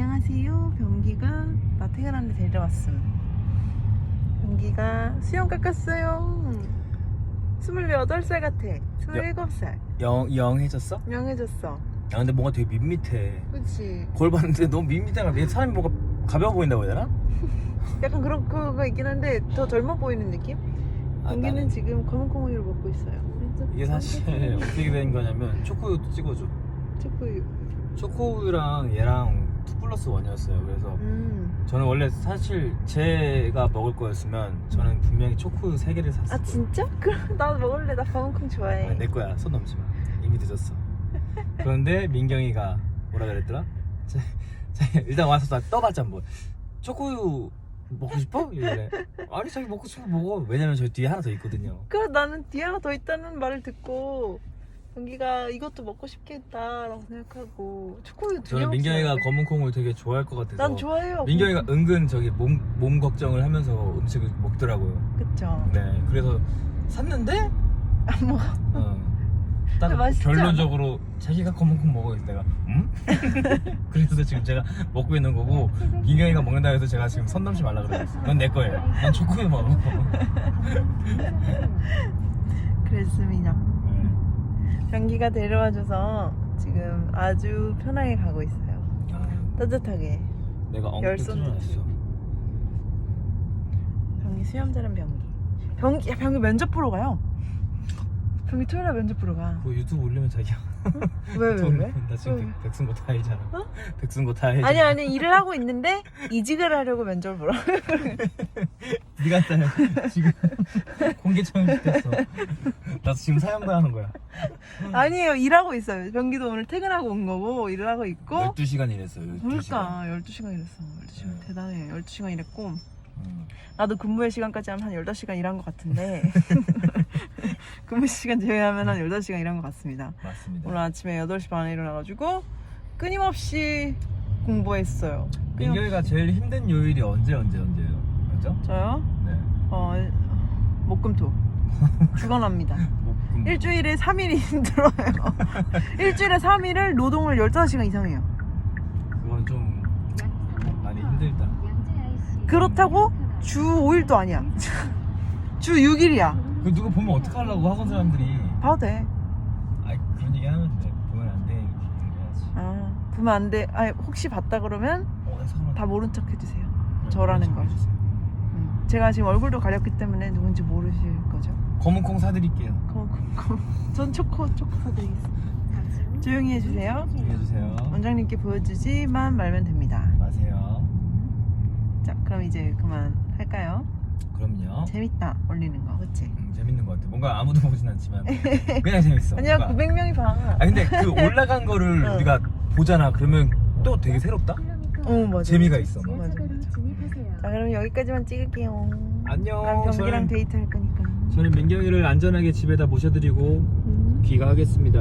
안녕하세요. 병기가 나 퇴근하는데 데려왔음. 병기가 수영 깎았어요. 28살 같아. 27살. 영, 영해졌어? 명해졌어. 야 근데 뭔가 되게 밋밋해 그치. 거울 봤는데 너무 밋밋해가 왜 사람이 뭔가 가벼워 보인다고 해야 되나? 약간 그런 거가 있긴 한데 더 젊어 보이는 느낌? 아, 병기는 나는 지금 검은 콩우유를 먹고 있어요. 이게 사실 어떻게 된 거냐면 초코우유도 찍어줘 초코우유. 초코우유랑 얘랑 2 플러스 1이었어요 그래서 음. 저는 원래 사실 제가 먹을 거였으면 저는 분명히 초코우유 3개를 샀을 아 진짜? 그럼 나도 먹을래. 나 검은 콩 좋아해. 아, 내 거야 손 넘지 마 이미 늦었어 그런데 민경이가 뭐라 그랬더라? 자, 자, 일단 와서 나 떠봤자 뭐 초코우유 먹고 싶어? 이래 아니 자기 먹고 싶으면 먹어 왜냐면 저 뒤에 하나 더 있거든요 그래 나는 뒤에 하나 더 있다는 말을 듣고 경기가 이것도 먹고 싶겠다라고 생각하고 초코우유 두개 저는 민경이가. 검은 콩을 되게 좋아할 것 같아서 난 좋아해요 민경이가 은근 저기 몸, 몸 걱정을 하면서 음식을 먹더라고요. 그쵸. 네 그래서 샀는데? 안 먹어. 어, 딱 근데 맛있지 결론적으로 자기가 검은 콩 먹어 내가. 음? 그래서 지금 제가 먹고 있는 거고 민경이가 먹는다 해서 제가 지금 선 넘지 말라 그래요. 넌 내 거예요. 난 초코우유 먹어. 그랬습니다 네. 경기가 데려와줘서 지금 아주 편하게 가고 있어요. 아, 따뜻하게. 내가 엉뚱 열선 틀어놨어. 병기 수염 자른 병기. 병기 야 병기 면접 보러 가요 병기 토요일에 면접 보러 가. 그거 유튜브 올리면 자기야. 왜, 왜, 돈, 왜? 나 지금. 왜? 백- 백승고 다 알잖아 어? 백승고 다 알잖아 아니 아니 일을 하고 있는데 이직을 하려고 면접을 보러 네가 따 지금 공개 처형시켰어. 나도 지금 사형당하는 거야. 아니에요 일하고 있어요. 병기도 오늘 퇴근하고 온 거고 일을 하고 있고. 12시간 일했어요 12시간. 그러니까 12시간 일했어. 12시간 네. 대단해. 12시간 일했고. 음. 나도 근무의 시간까지 하면 한 15시간 일한 것 같은데. 근무 시간 제외하면 한 15시간 일한 것 같습니다. 맞습니다. 오늘 아침에 8시 반에 일어나가지고 끊임없이 공부했어요. 끊임- 민경이가 제일 힘든 요일이 언제 언제 언제예요? 맞죠? 저요? 네. 어 목금토. 죽어납니다. 목금 일주일에 3일이 힘들어요. 일주일에 3일을 노동을 15시간 이상 해요. 그건 좀 많이 힘들다 그렇다고 주 5일도 아니야 주 6일이야 그 누가 보면 어떡하려고 학원 사람들이 봐도 돼 아 그런 얘기 하면 돼 보면 안 돼 이렇게 얘기해야지 아, 보면 안 돼. 아니, 혹시 봤다 그러면 어, 다 모른 척 해주세요. 네, 저라는 걸. 척 해주세요. 음. 제가 지금 얼굴도 가렸기 때문에 누군지 모르실 거죠. 검은 콩 사드릴게요 거, 거, 거. 전 초코, 초코 사드리겠습니다. 조용히 해주세요. 해주세요 원장님께 보여주지만 말면 됩니다. 이제 그만 할까요? 그럼요 재밌다, 올리는 거, 그치? 음, 재밌는 것 같아 뭔가 아무도 보진 않지만 그냥 재밌어 아니야, 뭔가. 900명이 봐. 아 근데 그 올라간 거를 응. 우리가 보잖아 그러면 또 되게 새롭다 어, 맞아. 재미가 있어 막. 맞아, 맞아. 자, 그럼 여기까지만 찍을게요. 안녕 난 저는, 데이트 할 거니까. 저는 민경이를 안전하게 집에다 모셔드리고 음. 귀가하겠습니다